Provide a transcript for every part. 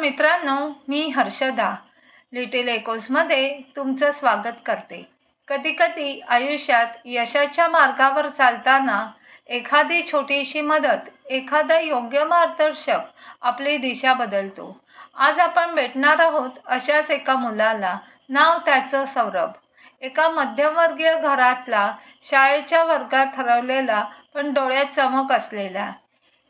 मित्रांनो मी हर्षदा. लिटिल एकोजमध्ये तुमचं स्वागत करते. कधीकधी आयुष्यात यशाच्या मार्गावर चालताना एखादी छोटीशी मदत एखादा योग्य मार्गदर्शक आपली दिशा बदलतो. आज आपण भेटणार आहोत अशाच एका मुलाला. नाव त्याचं सौरभ. एका मध्यमवर्गीय घरातला शाळेच्या वर्गात हरवलेला पण डोळ्यात चमक असलेला.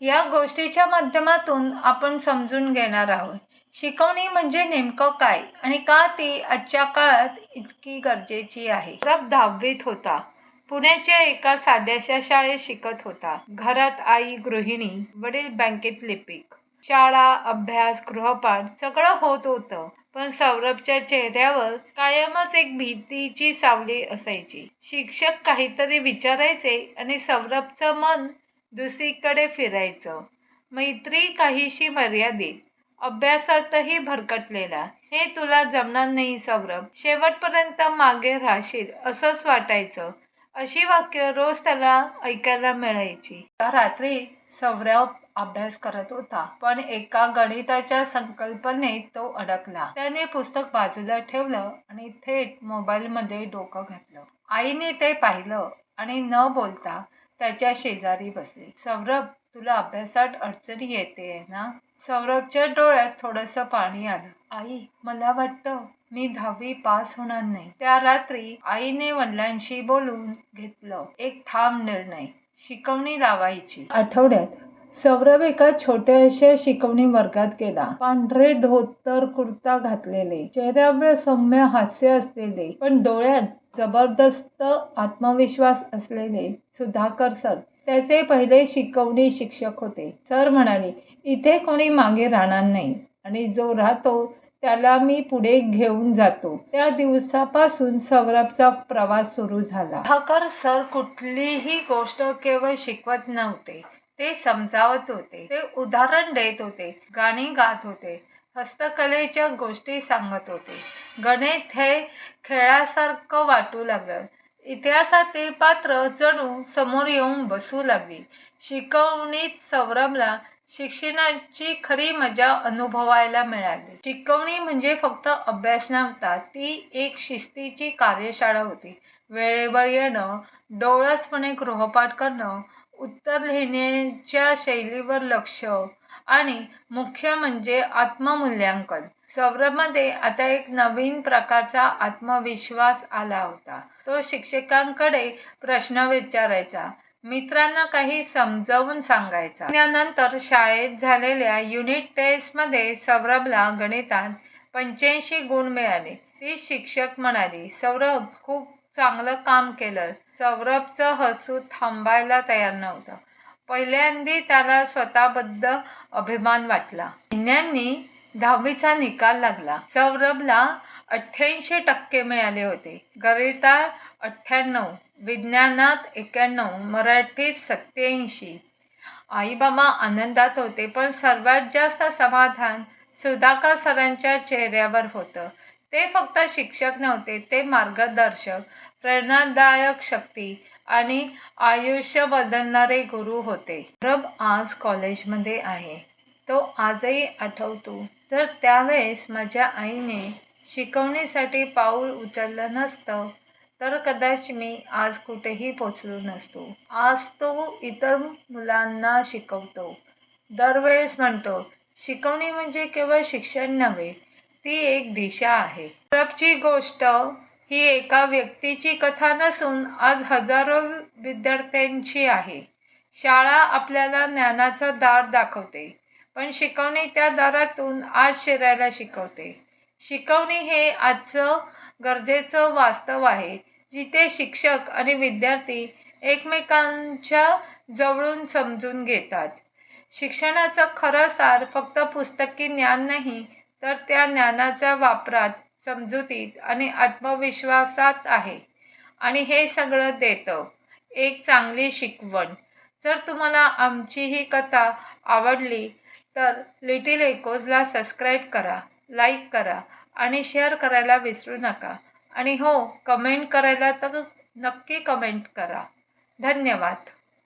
या गोष्टीच्या माध्यमातून आपण समजून घेणार आहोत. शिकवणी म्हणजे नेमकं काय आणि का ती आजच्या काळात इतकी गरजेची आहे? दहावीत होता. पुण्याच्या एका साध्याशा शाळेत शिकत होता. घरात आई गृहिणी वडील बँकेत लिपिक. शाळा अभ्यास गृहपाठ सगळं होत होतं. पण सौरभच्या चेहऱ्यावर कायमच एक भीतीची सावली असायची. शिक्षक काहीतरी विचारायचे आणि सौरभचं मन दुसरीकडे फिरायचं. मैत्री काहीशी मर्यादित. अभ्यासातही भरकटलेला. हे तुला जमणार नाही सौरभ. शेवटपर्यंत मागे राहशील असंच वाटायचं. अशी वाक्य रोज त्याला ऐकायला मिळायची. रात्री सौरभ अभ्यास करत होता पण एका गणिताच्या संकल्पनेत तो अडकला. त्याने पुस्तक बाजूला ठेवलं आणि थेट मोबाईलमध्ये डोकं घातलं. आईने ते पाहिलं आणि न बोलता त्याच्या शेजारी बसले. सौरभ तुला अभ्यासात अडचणी येते ना? सौरभच्या डोळ्यात थोडंसं पाणी आलं. आई मला वाटतं मी दहावी पास होणार नाही. त्या रात्री आईने वडिलांशी बोलून घेतलं. एक ठाम निर्णय. शिकवणी लावायची. आठवड्यात सौरभ एका छोट्याशा शिकवणी वर्गात गेला. पांढरे धोतर कुर्ता घातलेले. चेहऱ्यावर सौम्य हास्य असलेले. पण डोळ्यात जबरदस्त आत्मविश्वास असलेले सुधाकर सर त्याचे पहिले शिकवणी शिक्षक होते. सर म्हणाले इथे कोणी मागे राहणार नाही आणि जो राहतो त्याला मी पुढे घेऊन जातो. त्या दिवसापासून सौरभचा प्रवास सुरू झाला. सुधाकर सर कुठलीही गोष्ट केवळ शिकवत नव्हते. ते समजावत होते. ते उदाहरण देत होते. गाणी गात होते. हस्तकलेच्या गोष्टी सांगत होते. गणित हे खेळासारखं वाटू लागलं. इतिहासातील पात्र जणू समोर येऊन बसू लागली. शिकवणीत सौरभला शिक्षणाची खरी मजा अनुभवायला मिळाली. शिकवणी म्हणजे फक्त अभ्यास नव्हता ती एक शिस्तीची कार्यशाळा होती. वेळेवर येणं डोळसपणे गृहपाठ करणं उत्तर लिहिण्याच्या शैलीवर लक्ष आणि मुख्य म्हणजे आत्ममूल्यांकन. सौरभमध्ये आता एक नवीन प्रकारचा आत्मविश्वास आला होता. तो शिक्षकांकडे प्रश्न विचारायचा मित्रांना काही समजावून सांगायचा. त्यानंतर शाळेत झालेल्या युनिट टेस्टमध्ये सौरभला गणितात पंच्याऐंशी गुण मिळाले. ती शिक्षक म्हणाली सौरभ खूप चांगलं काम केलं सौरभचं हसू थांबायला तयार नव्हतं. पहिल्यांदी त्याला स्वतःबद्दल अभिमान वाटला. महिन्यांनी दहावीचा निकाल लागला. सौरभला अठ्ठ्याऐंशी टक्के मिळाले होते. गणितात अठ्ठ्याण्णव विज्ञानात एक्याण्णव मराठीत सत्याऐंशी आई बाबा आनंदात होते पण सर्वात जास्त समाधान सुधाकर सरांच्या चेहऱ्यावर होतं. ते फक्त शिक्षक नव्हते ते मार्गदर्शक प्रेरणादायक शक्ती आणि आयुष्य बदलणारे गुरु होते. रब आज कॉलेजमध्ये आहे. तो आजही आठवतो. तर त्यावेळेस माझ्या आईने शिकवणीसाठी पाऊल उचललं नसतं तर कदाच मी आज कुठेही पोचलो नसतो. आज तो इतर मुलांना शिकवतो. दरवेळेस म्हणतो शिकवणी म्हणजे केवळ शिक्षण नव्हे ती एक दिशा आहे. सौरभची गोष्ट ही एका व्यक्तीची कथा नसून आज हजारो विद्यार्थ्यांची आहे. शाळा आपल्याला ज्ञानाचा दार दाखवते. पण शिकवणी त्या दारातून आज शिरायला शिकवते. शिकवणी हे आजचं गरजेचं वास्तव आहे जिथे शिक्षक आणि विद्यार्थी एकमेकांच्या जवळून समजून घेतात. शिक्षणाचं खरं सार फक्त पुस्तकी ज्ञान नाही तर त्या ज्ञानाच्या वापरात समजुतीत आणि आत्मविश्वासात आहे. आणि हे सगळं देतं. एक चांगली शिकवण. जर तुम्हाला आमची ही कथा आवडली तर लिटिल एकोजला सबस्क्राईब करा लाईक करा आणि शेअर करायला विसरू नका. आणि हो कमेंट करायला तर नक्की कमेंट करा. धन्यवाद.